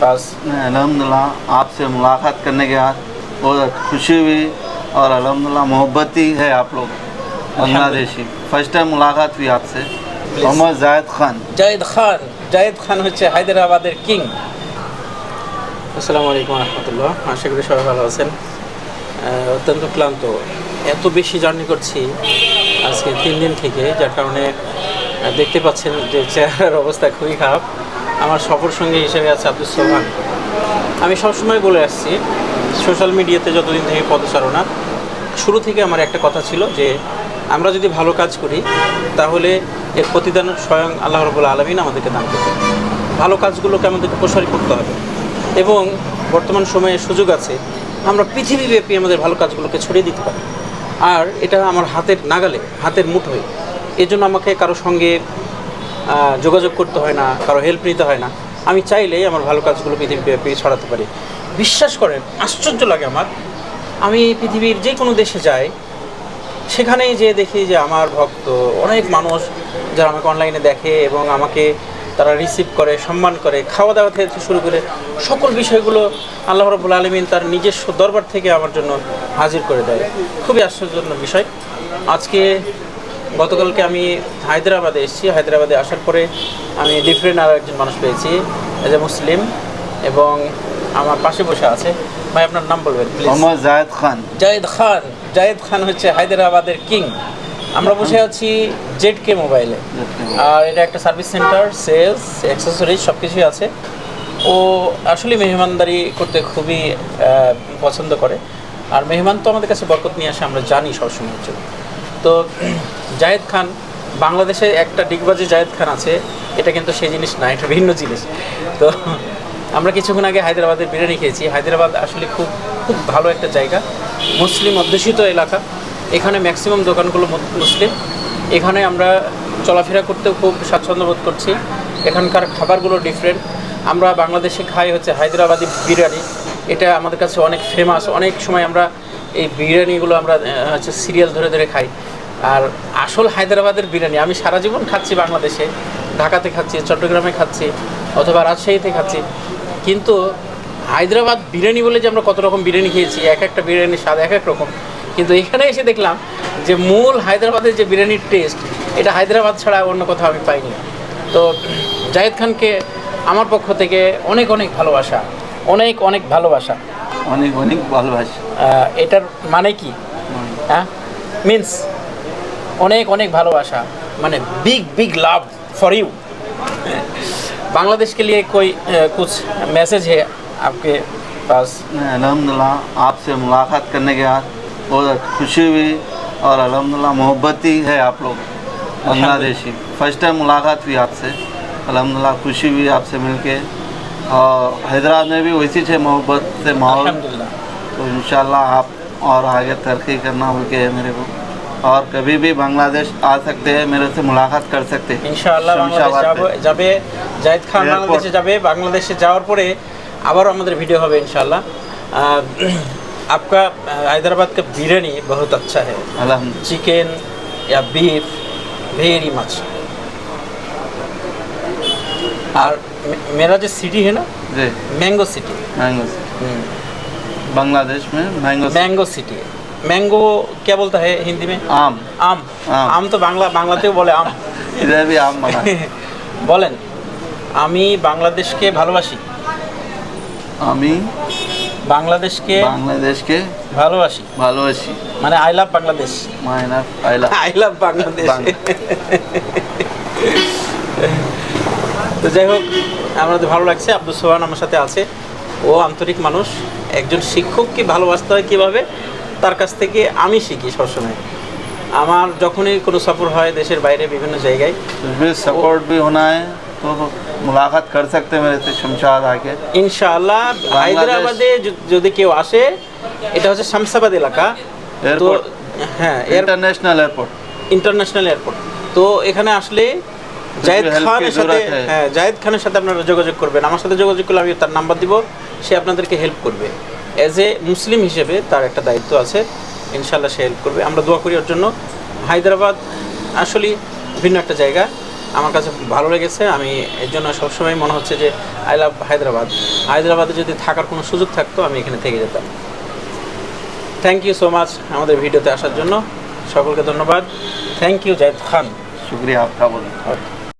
बस अलहमदिल्ला आपसे मुलाकात करने के बाद बहुत खुशी हुई और अलहमदिल्ला मोहब्बत ही है आप लोग बांग्लादेशी फर्स्ट टाइम मुलाकात हुई आपसे मोहम्मद जायद खान জায়েদ খান জায়েদ খান হচ্ছে হায়দ্রাবাদের কিং আসসালামু আলাইকুম রহমতুল্লাহ আশা করি সবাই ভালো আছেন আহ, অত্যন্ত ক্লান্ত এত বেশি জার্নি করছি আজকে তিন দিন থেকে যার কারণে আহ, দেখতে পাচ্ছেন যে চেহারার অবস্থা খুবই খারাপ আমার সফর সঙ্গী হিসেবে আছে আব্দুল সোহান আমি সবসময় বলে আসছি সোশ্যাল মিডিয়াতে যতদিন থেকে পদচারণা, শুরু থেকে আমার একটা কথা ছিল যে, আমরা যদি ভালো কাজ করি, তাহলে এর প্রতিদান স্বয়ং আল্লাহ রবুল্লা আলমিন আমাদেরকে দান করবে। ভালো কাজগুলোকে আমাদেরকে প্রসারিত করতে হবে। এবং বর্তমান সময়ে সুযোগ আছে, আমরা পৃথিবীব্যাপী আমাদের ভালো কাজগুলোকে ছড়িয়ে দিতে পারি। আর এটা আমার হাতের নাগালে, হাতের মুঠোয়। এজন্য আমাকে কারও সঙ্গে যোগাযোগ করতে হয় না, কারও হেল্প নিতে হয় না। আমি চাইলেই আমার ভালো কাজগুলো পৃথিবীব্যাপী ছড়াতে পারি। বিশ্বাস করেন, আশ্চর্য লাগে আমার। আমি পৃথিবীর যে কোনো দেশে যাই, সেখানেই যে দেখি যে আমার ভক্ত অনেক মানুষ যারা আমাকে অনলাইনে দেখে এবং আমাকে তারা রিসিভ করে, সম্মান করে খাওয়া দাওয়া থেকে শুরু করে সকল বিষয়গুলো আল্লাহ রবুল আলমিন তার নিজস্ব দরবার থেকে আমার জন্য হাজির করে দেয়। খুবই আশ্চর্যজনক বিষয়। আজকে গতকালকে আমি হায়দ্রাবাদে এসেছি। হায়দ্রাবাদে আসার পরে আমি ডিফারেন্ট আরও একজন মানুষ পেয়েছি এজ এ মুসলিম এবং আমার পাশে বসে আছে। ভাই আপনার নাম বলবেন জায়দ জায়েদ খান। জায়েদ খান। জায়েদ খান হচ্ছে হায়দ্রাবাদের কিং। আমরা বসে আছি জেড কে মোবাইলে। আর এটা একটা সার্ভিস সেন্টার সেলস অ্যাক্সেসরিজ সব কিছুই আছে। ও আসলে মেহমানদারি করতে খুবই পছন্দ করে। আর মেহমান তো আমাদের কাছে বরকত নিয়ে আসে আমরা জানি সবসময়ের জন্য। তো জায়েদ খান, বাংলাদেশে একটা ডিগবাজি জায়েদ খান আছে, এটা কিন্তু সেই জিনিস না, এটা ভিন্ন জিনিস। তো আমরা কিছুক্ষণ আগে হায়দ্রাবাদের বিরিয়ানি খেয়েছি। হায়দ্রাবাদ আসলে খুব খুব ভালো একটা জায়গা। মুসলিম অধ্যুষিত এলাকা। এখানে ম্যাক্সিমাম দোকানগুলো মুসলিম। এখানে আমরা চলাফেরা করতেও খুব স্বাচ্ছন্দ্য বোধ করছি। এখানকার খাবারগুলো ডিফারেন্ট আমরা বাংলাদেশে খাই হচ্ছে হায়দ্রাবাদি বিরিয়ানি। এটা আমাদের কাছে অনেক ফেমাস অনেক সময় আমরা এই বিরিয়ানিগুলো আমরা হচ্ছে সিরিয়াল ধরে ধরে খাই। আর আসল হায়দ্রাবাদের বিরিয়ানি আমি সারা জীবন খাচ্ছি বাংলাদেশে। ঢাকাতে খাচ্ছি চট্টগ্রামে খাচ্ছি অথবা রাজশাহীতে খাচ্ছি। কিন্তু হায়দ্রাবাদ বিরিয়ানি বলে যে আমরা কত রকম বিরিয়ানি খেয়েছি এক একটা বিরিয়ানির স্বাদ এক এক রকম। কিন্তু এখানে এসে দেখলাম যে মূল হায়দ্রাবাদের যে বিরিয়ানির টেস্ট এটা হায়দ্রাবাদ ছাড়া অন্য কোথাও আমি পাইনি। তো জাহেদ খানকে আমার পক্ষ থেকে অনেক অনেক ভালোবাসা অনেক অনেক ভালোবাসা। অনেক অনেক ভালোবাসা। এটার মানে কি? মানে। হ্যাঁ? মিন্স অনেক অনেক ভালোবাসা মানে big big love for you Bangladesh के लिए कोई अ, कुछ मैसेज है आपके पास अलहमदिल्ला आपसे मुलाकात करने के बाद बहुत खुशी हुई और अलहमदिल्ला मोहब्बत ही है आप लोग बांग्लादेशी फर्स्ट टाइम मुलाकात हुई आपसे अलहमदिल्ला खुशी हुई आपसे मिलके और हैदराबाद में भी वैसी है मोहब्बत से माहौल अल्हम्दुलिल्लाह तो इंशाल्लाह आप और आगे तरक्की करना बोल के है मेरे को और कभी भी बांग्लादेश आ सकते हैं मेरे से मुलाकात कर सकते हैं ইনশাআল্লাহ বাংলাদেশ शमशाबाद যাবো पे। যাবে জাহিদ খান Airport. বাংলাদেশে যাবে বাংলাদেশে যাওয়ার পরে আবারও আমাদের ভিডিও হবে ইনশাআল্লাহ আহ, आपका अ, हैदराबाद का बिरयानी बहुत अच्छा है अलहमद चिकन या बीफ वेरी मच और मे- मेरा जो सिटी है ना G mango city mango Bangladesh में मैंगो मैंगो सिटी मैंगो क्या बोलता है हिंदी में आम आम আম। আম তো বাংলা বাংলাতেও বলে আম इधर भी आम बना है। বলেন আমি বাংলাদেশকে ভালোবাসি আমি বাংলাদেশকে বাংলাদেশকে ভালোবাসি ভালোবাসি মানে I love Bangladesh Maina Aila I love Bangladesh বাং- তো যাই হোক আমাদের ভালো লাগছে আব্দুল সোহান আমার সাথে আছে ও আন্তরিক মানুষ একজন শিক্ষককে ভালোবাসতে হয় কীভাবে তার কাছ থেকে আমি শিখি সবসময় আমার যখনই কোনো সফর হয় দেশের বাইরে বিভিন্ন জায়গায় फिर सपोर्ट भी होना है तो मुलाकात कर सकते हैं मेरे से शमशाद आके ইনশাআল্লাহ হায়দ্রাবাদে য- যদি কেউ আসে এটা হচ্ছে শামসাবাদ এলাকা তো Airport. হ্যাঁ এর इंटरनेशनल एयरपोर्ट ইন্টারন্যাশনাল এয়ারপোর্ট তো এখানে আসলে জায়েদ help খানের की সাথে जरूरत है। হ্যাঁ জায়েদ খানের সাথে আপনারা যোগাযোগ করবেন আমার সাথে যোগাযোগ করলে আমি তার নাম্বার দিব সে আপনাদেরকে হেল্প করবে অ্যাজ এ মুসলিম হিসেবে তার একটা দায়িত্ব আছে। ইনশাল্লাহ সে হেল্প করবে। আমরা দোয়া করি ওর জন্য। হায়দ্রাবাদ আসলে ভিন্ন একটা জায়গা। আমার কাছে ভালো লেগেছে। আমি এর জন্য সবসময় মনে হচ্ছে যে আই লাভ হায়দ্রাবাদ। হায়দ্রাবাদে যদি থাকার কোনো সুযোগ থাকতো, আমি এখানে থেকে যেতাম। থ্যাংক ইউ সো মাচ আমাদের ভিডিওতে আসার জন্য। সকলকে ধন্যবাদ। থ্যাংক ইউ জায়দ খান শুক্রিয়া আপনার